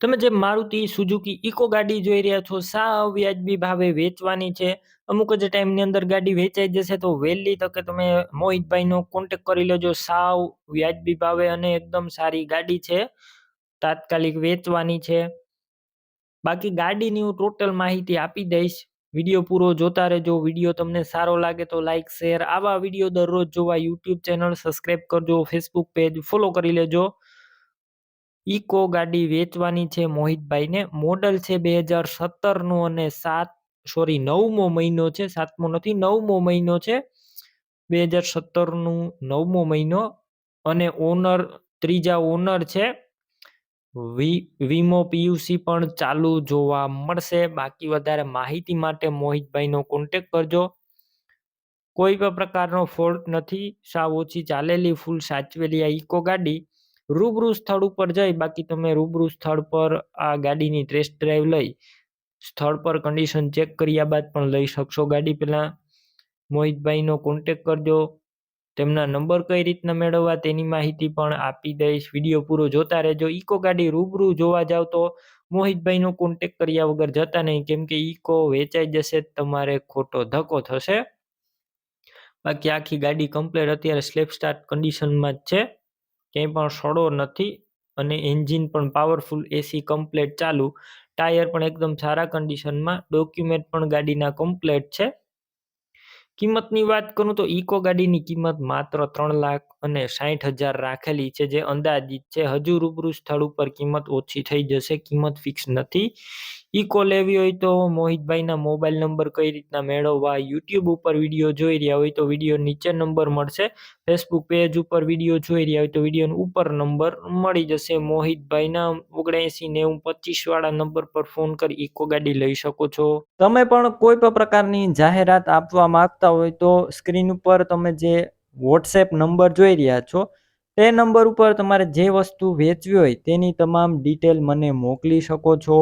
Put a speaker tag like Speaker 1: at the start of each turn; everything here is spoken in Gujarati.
Speaker 1: તમે જે મારુતિ સુઝુકી ઇકો ગાડી જોઈ રહ્યા છો, સાવ વ્યાજબી ભાવે વેચવાની છે. અમુક જ ટાઈમની અંદર ગાડી વેચાઈ જશે તો વહેલી તકે તમે મોહિતભાઈનો કોન્ટેક કરી લેજો. સાવ વ્યાજબી ભાવે અને એકદમ સારી ગાડી છે. તાત્કાલિક વેચવાની છે. બાકી ગાડીની હું ટોટલ માહિતી આપી દઈશ. વીડિયો પૂરો જોતા રહેજો. વીડિયો તમને સારો લાગે તો લાઈક શેર આવા વીડિયો દરરોજ જોવા યુટ્યુબ ચેનલ સબસ્ક્રાઈબ કરજો ફેસબુક પેજ ફોલો કરી લેજો. ઇકો ગાડી વેચવાની છે મોહિતભાઈને. મોડલ છે બે હજાર સત્તરનું અને સાત, સોરી, નવમો મહિનો છે. સાતમો નથી, નવમો મહિનો છે. બે હજાર સત્તરનું નવમો મહિનો અને ઓનર, ત્રીજા ઓનર છે. વીમો પીયુસી પણ ચાલુ જોવા મળશે. બાકી વધારે માહિતી માટે મોહિતભાઈનો કોન્ટેક કરજો. કોઈ પણ પ્રકારનો ફોલ્ટ નથી. સાવ ઓછી ચાલેલી ફૂલ સાચવેલી આ ઇકો ગાડી. રૂબરૂ સ્થળ ઉપર જઈ, બાકી તમે રૂબરૂ સ્થળ પર આ ગાડીની ટેસ્ટ ડ્રાઈવ લઈ, સ્થળ પર કન્ડિશન ચેક કર્યા બાદ પણ લઈ શકશો. ગાડી પહેલાં મોહિતભાઈનો કોન્ટેક કરજો. તેમના નંબર કઈ રીતના મેળવવા તેની માહિતી પણ આપી દઈશ. વીડિયો પૂરો જોતા રહેજો. ઇકો ગાડી રૂબરૂ જોવા જાવ તો મોહિતભાઈનો કોન્ટેક કર્યા વગર જતા નહીં. કેમ કે ઇકો વેચાઈ જશે, તમારે ખોટો ધક્કો થશે. બાકી આખી ગાડી કમ્પ્લેટ અત્યારે સ્લેપ સ્ટાર્ટ કન્ડિશનમાં જ છે. ક્યાંય પણ સડો નથી અને એન્જિન પણ પાવરફુલ એસી કમ્પ્લેટ ચાલુ. ટાયર પણ એકદમ સારા કન્ડિશનમાં. ડોક્યુમેન્ટ પણ ગાડીના કમ્પ્લેટ છે. કિંમતની વાત કરું તો ઇકો ગાડીની કિંમત માત્ર ત્રણ લાખ અને સાઠ હજાર રાખેલી છે, જે અંદાજિત છે. હજુ રૂબરૂ સ્થળ ઉપર કિંમત ઓછી થઈ જશે. કિંમત ફિક્સ નથી. ઇકો લેવી હોય તો મોહિતભાઈના મોબાઈલ નંબર કઈ રીતના મેળવવા, યુટ્યુબ ઉપર વીડિયો જોઈ રહ્યા હોય તો વીડિયો નીચે નંબર મળશે. ફેસબુક પેજ ઉપર વીડિયો જોઈ રહ્યા હોય તો વીડિયો ઉપર નંબર મળી જશે. મોહિતભાઈના ઓગણએંસી નેવું પચીસ વાળા નંબર પર ફોન કરી ઇકો ગાડી લઈ શકો છો. તમે પણ કોઈ પણ પ્રકારની જાહેરાત આપવા માંગતા હોય તો સ્ક્રીન ઉપર તમે જે વોટ્સએપ નંબર જોઈ રહ્યા છો, તે નંબર ઉપર તમારે જે વસ્તુ વેચવી હોય તેની તમામ ડિટેલ મને મોકલી શકો છો.